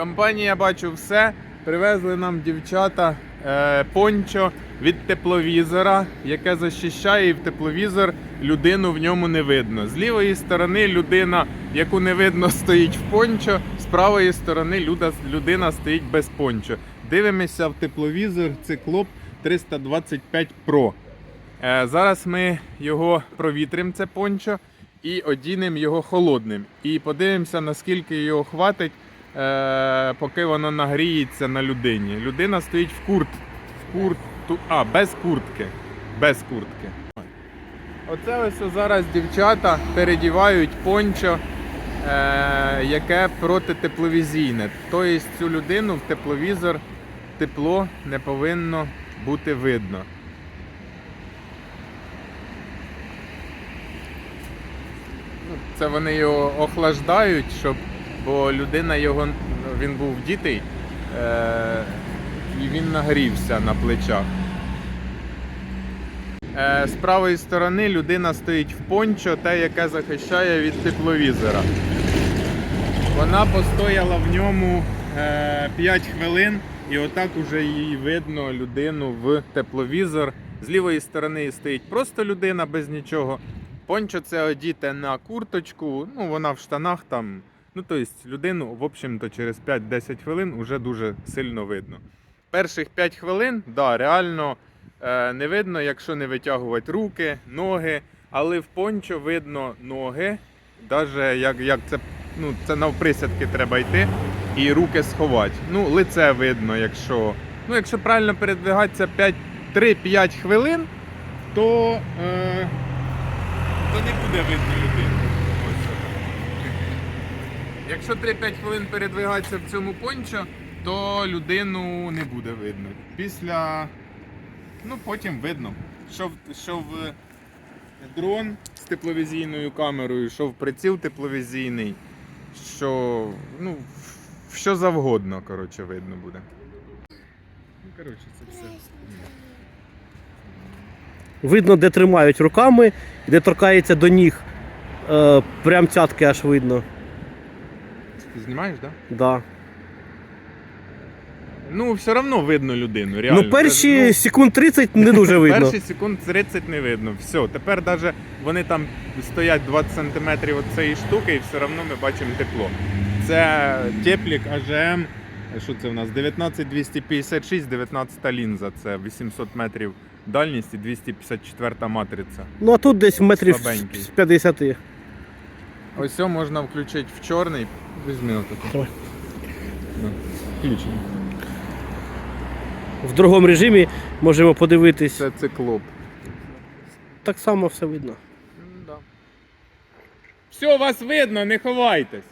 Компанія бачу все. Привезли нам дівчата е, пончо від тепловізора, яке захищає і в тепловізор людину в ньому не видно. З лівої сторони людина, яку не видно, стоїть в пончо, з правої сторони люда, людина стоїть без пончо. Дивимося в тепловізор циклоп 325 Pro. Е, зараз ми його провітримо, це пончо, і одінемо його холодним. І подивимося, наскільки його хватить, поки воно нагріється на людині. Людина стоїть в курт. В курту, а, без куртки. Без куртки. Оце ось зараз дівчата передівають пончо, е, яке протитепловізійне. Тобто цю людину в тепловізор тепло не повинно бути видно. Це вони його охлаждають, щоб, бо людина його, він був дітей, е, і він нагрівся на плечах. Е, з правої сторони людина стоїть в пончо, те, яке захищає від тепловізора. Вона постояла в ньому е, 5 хвилин, і отак уже її видно людину в тепловізор. З лівої сторони стоїть просто людина без нічого. Пончо це одіте на курточку, ну вона в штанах там. Ну, тобто людину, в общем-то, через 5-10 хвилин вже дуже сильно видно. Перших 5 хвилин, да, реально е, не видно, якщо не витягувати руки, ноги, але в пончо видно ноги, навіть як, як це, ну, це навприсядки треба йти і руки сховати. Ну, лице видно, якщо. Ну, якщо правильно передвигатися 5 3-5 хвилин, то, е, то не буде видно людину. Якщо 3-5 хвилин передвигатися в цьому пончо, то людину не буде видно. Після. Ну, потім видно. Що в, що в дрон з тепловізійною камерою, що в приціл тепловізійний, що. Ну, що завгодно, коротше, видно буде. Ну, коротше, це все. Видно, де тримають руками, де торкається до ніг. Е, прям цятки аж видно. Ти знімаєш, так? Да? Да. Ну, все одно видно людину. Реально. Ну, перші Ну, секунд 30 не дуже видно. Перші секунд 30 не видно. Все, тепер навіть вони там стоять 20 см від цієї штуки, і все одно ми бачимо тепло. Це теплік AGM. Що це у нас? 19256, 19 лінза. Це 800 метрів дальність і 254 матриця. Ну а тут десь метрів Слабенький. з 50. Ось все можна включити в чорний. Візьми отаку. Включено. В другому режимі можемо подивитись. Це циклоп. Так само все видно. Да. Все, вас видно, не ховайтесь.